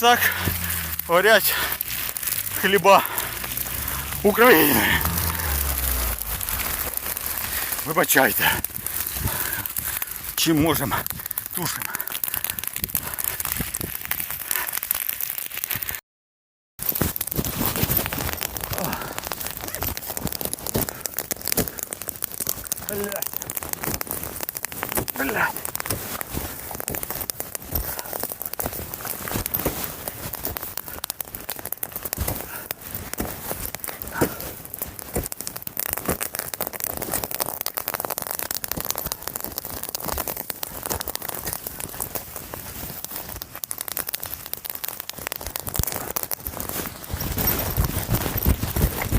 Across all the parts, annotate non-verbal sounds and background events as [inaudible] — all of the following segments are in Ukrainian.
Так горять хліба України. Вибачайте. Чим можемо, тушимо. Блядь. Блядь.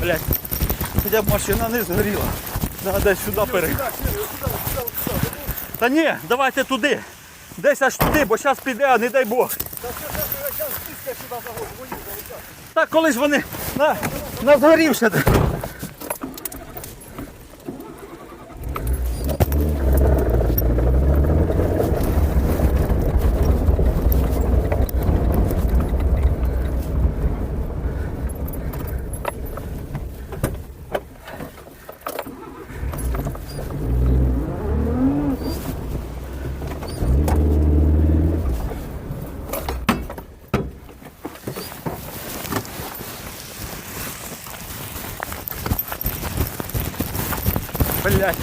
Блядь, хоча б машина не згоріла. Треба сюди пере. Та ні, давайте туди. Десь аж туди, бо зараз піде, а не дай Бог. Так коли ж вони на, на згорівше. Блять.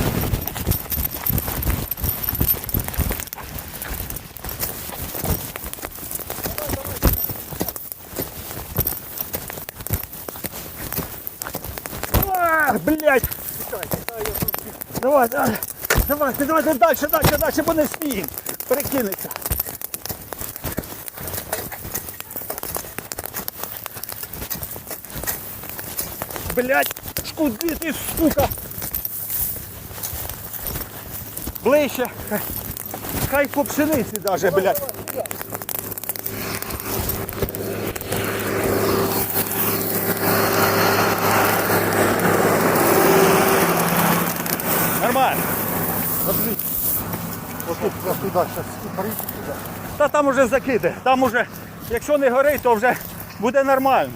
Ах, блядь! Давай, давай, давайте, давайте дальше, дальше, дальше, бо не встигнемо. Перекинеться. Блядь, куди ти, сука? Ближче. Хай по пшениці даже, блядь. Нормально. Ось туди, зараз парить туди. Та там уже закиде. Там уже, якщо не горить, то вже буде нормально.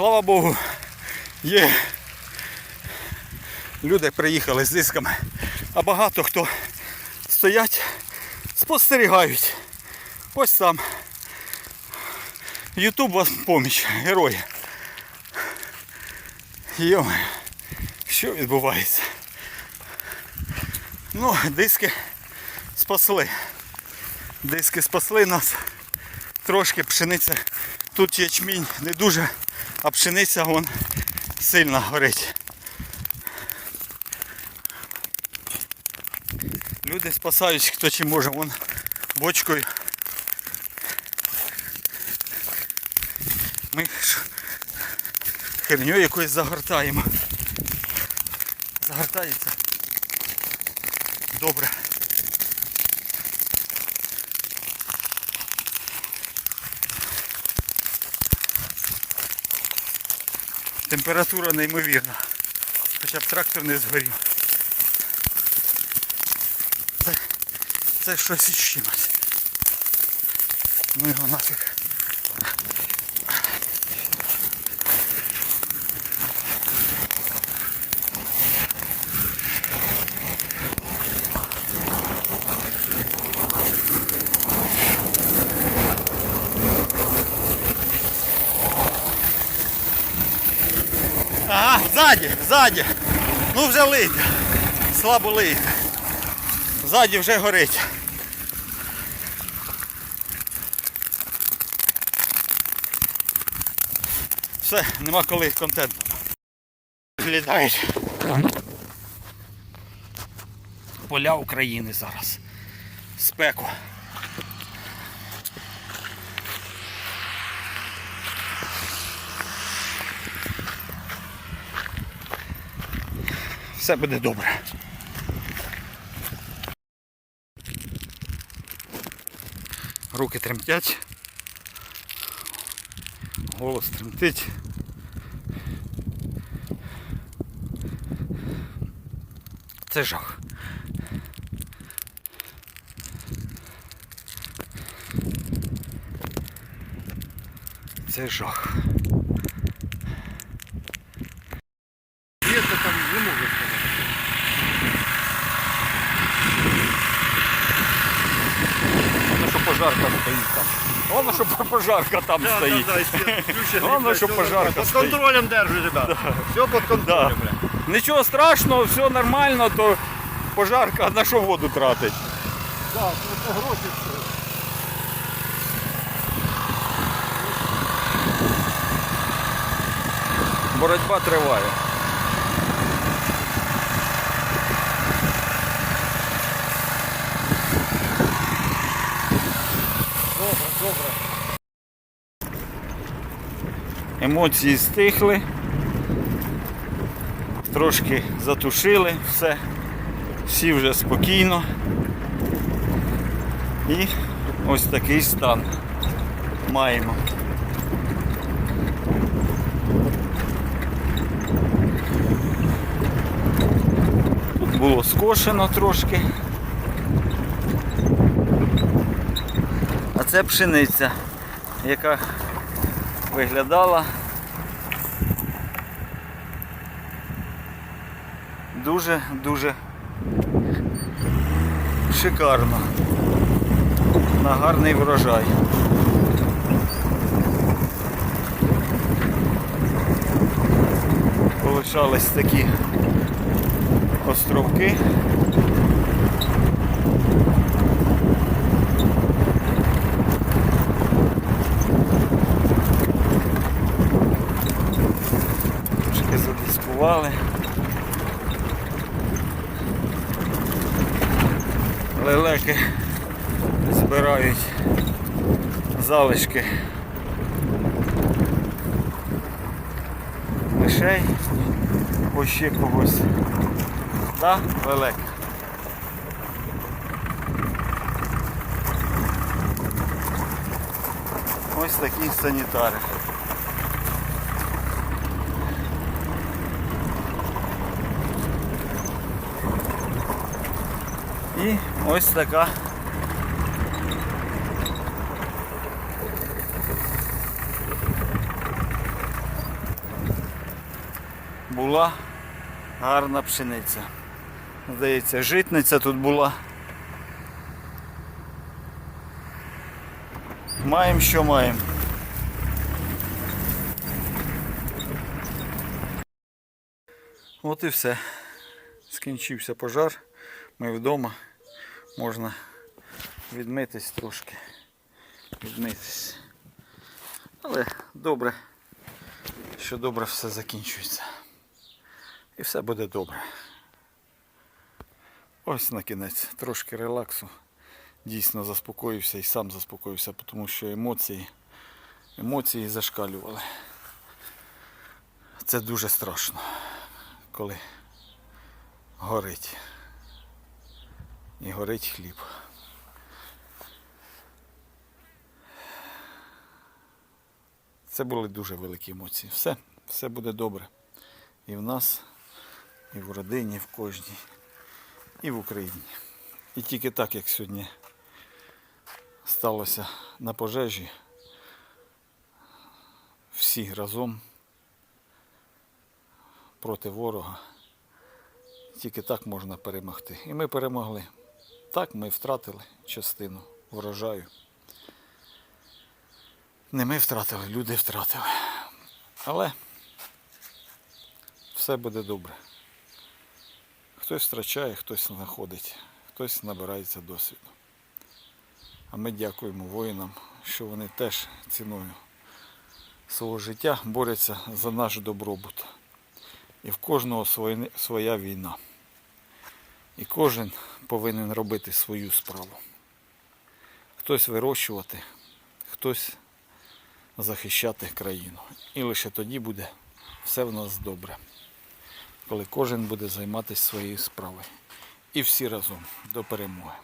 Слава Богу, є. Люди приїхали з дисками, а багато хто стоять, спостерігають. Ось там. Ютуб вас поміч, герої. Йо, що відбувається? Ну, диски спасли. Диски спасли нас. Трошки пшениця. Тут ячмінь не дуже, а пшениця вон сильно горить. Люди спасають, хто чим може, вон бочкою. Ми херню якоюсь загортаємо. Загортається. Добре. Температура неймовірна. Хоча б трактор не згорів. Це, це щось із чимось. Ну його нафіг. Ззаді, ззаді. Ну вже лить. Слабо лить. Ззаді вже горить. Все, нема коли контенту. Літають. Поля України зараз. Спеку. Все буде добре. Руки тремтять. голос тремтить. Це жах. Це жах. Є це там не можу сказати. Воно що пожарка стоїть там. Воно що пожарка там стоїть. [laughs] Головне, що пожарка Під стоїть. контролем держу, ребята. Все під контролем, бля. Нічого страшного, все нормально, то пожарка на що воду тратить. Так, це гроші все. Боротьба триває. Добре, добре. Емоції стихли, трошки затушили все, всі вже спокійно. І ось такий стан маємо. Тут було скошено трошки. А це пшениця, яка виглядала дуже-дуже шикарно. На гарний врожай. Получались такі островки. Трошки задискували. Лелеки збирають залишки лишей або ще когось. Да, лелек? Ось такі санітари. І ось така була гарна пшениця. Здається, житниця тут була. Маємо, що маємо. От і все. Скінчився пожар. Ми вдома. Можна відмитись трошки. Відмитись. Але добре, що добре все закінчується. І все буде добре. Ось на кінець трошки релаксу. Дійсно заспокоївся і сам заспокоївся, тому що емоції, емоції зашкалювали. Це дуже страшно, коли горить. І горить хліб. Це були дуже великі емоції. Все, все буде добре. І в нас, і в родині, і в кожній, і в Україні. І тільки так, як сьогодні сталося на пожежі, всі разом проти ворога. Тільки так можна перемогти. І ми перемогли. Так, ми втратили частину врожаю. Не ми втратили, люди втратили. Але все буде добре. Хтось втрачає, хтось знаходить, хтось набирається досвіду. А ми дякуємо воїнам, що вони теж ціною свого життя борються за наш добробут. І в кожного своя війна. І кожен повинен робити свою справу. Хтось вирощувати, хтось захищати країну. І лише тоді буде все в нас добре. Коли кожен буде займатися своєю справою. І всі разом до перемоги.